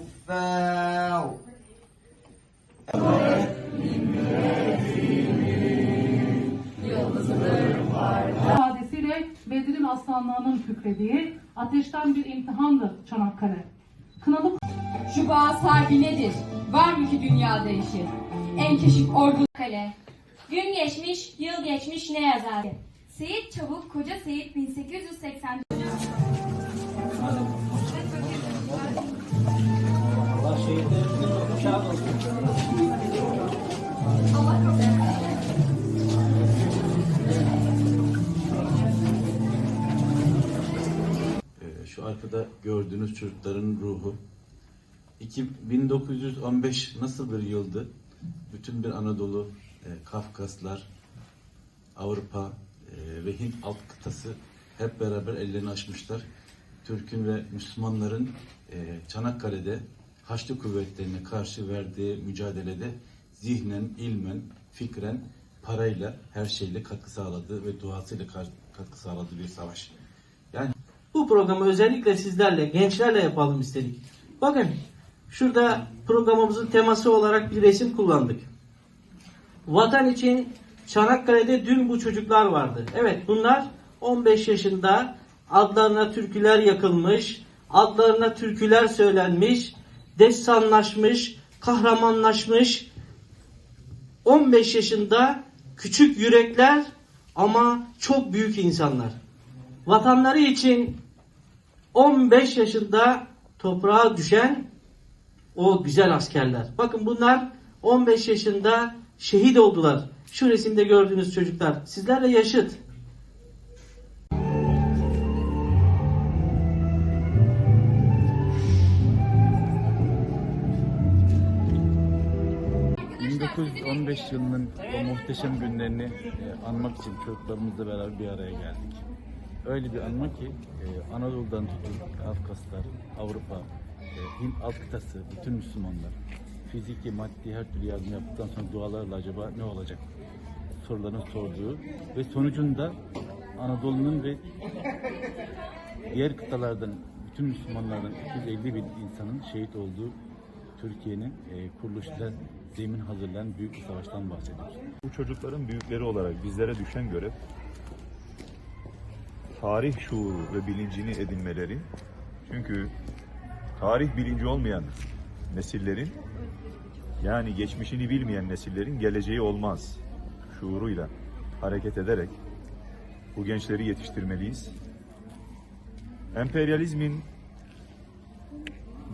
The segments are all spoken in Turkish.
الكفار ifadesiyle Bedir'in aslanlarının kükrediği ateşten bir imtihandır Çanakkale. Kınalı Şu bağ sahibi nedir? Var mı ki dünya değişir? En keşif ordu Kale. Gün geçmiş, yıl geçmiş ne yazar? Seyit Çabuk, Koca Seyit 1880 Ee, Şu arkada gördüğünüz çocukların ruhu. İki- 1915 nasıl bir yıldı? Bütün bir Anadolu, e, Kafkaslar, Avrupa e, ve Hint alt kıtası hep beraber ellerini açmışlar. Türk'ün ve Müslümanların e, Çanakkale'de Haçlı kuvvetlerine karşı verdiği mücadelede zihnen, ilmen, fikren, parayla, her şeyle katkı sağladığı ve duasıyla katkı sağladığı bir savaş. Yani Bu programı özellikle sizlerle, gençlerle yapalım istedik. Bakın şurada programımızın teması olarak bir resim kullandık. Vatan için Çanakkale'de dün bu çocuklar vardı. Evet bunlar 15 yaşında adlarına türküler yakılmış, adlarına türküler söylenmiş, destanlaşmış, kahramanlaşmış 15 yaşında küçük yürekler ama çok büyük insanlar. Vatanları için 15 yaşında toprağa düşen o güzel askerler. Bakın bunlar 15 yaşında şehit oldular. Şu resimde gördüğünüz çocuklar sizlerle yaşıt. 1915 yılının o muhteşem günlerini e, anmak için çocuklarımızla beraber bir araya geldik. Öyle bir anma ki e, Anadolu'dan tutun Kafkaslar, Avrupa, e, Hint alt kıtası, bütün Müslümanlar fiziki, maddi her türlü yardım yaptıktan sonra dualarla acaba ne olacak sorularını sorduğu ve sonucunda Anadolu'nun ve diğer kıtalardan bütün Müslümanlardan 250 bin insanın şehit olduğu Türkiye'nin e, kuruluşta zemin hazırlayan büyük bir savaştan bahsediyoruz. Bu çocukların büyükleri olarak bizlere düşen görev tarih şuuru ve bilincini edinmeleri. Çünkü tarih bilinci olmayan nesillerin yani geçmişini bilmeyen nesillerin geleceği olmaz şuuruyla hareket ederek bu gençleri yetiştirmeliyiz. Emperyalizmin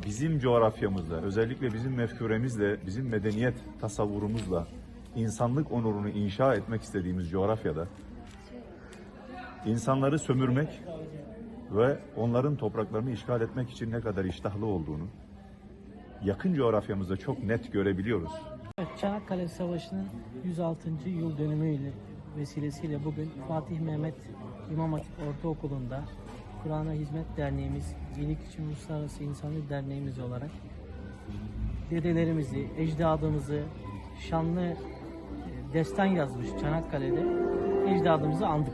bizim coğrafyamızda, özellikle bizim mefkuremizle, bizim medeniyet tasavvurumuzla insanlık onurunu inşa etmek istediğimiz coğrafyada insanları sömürmek ve onların topraklarını işgal etmek için ne kadar iştahlı olduğunu yakın coğrafyamızda çok net görebiliyoruz. Çanakkale Savaşı'nın 106. yıl dönümüyle vesilesiyle bugün Fatih Mehmet İmam Hatip Ortaokulu'nda Kur'an'a Hizmet Derneğimiz, İyilik için Uluslararası İnsanlık Derneğimiz olarak dedelerimizi, ecdadımızı, şanlı e, destan yazmış Çanakkale'de ecdadımızı andık.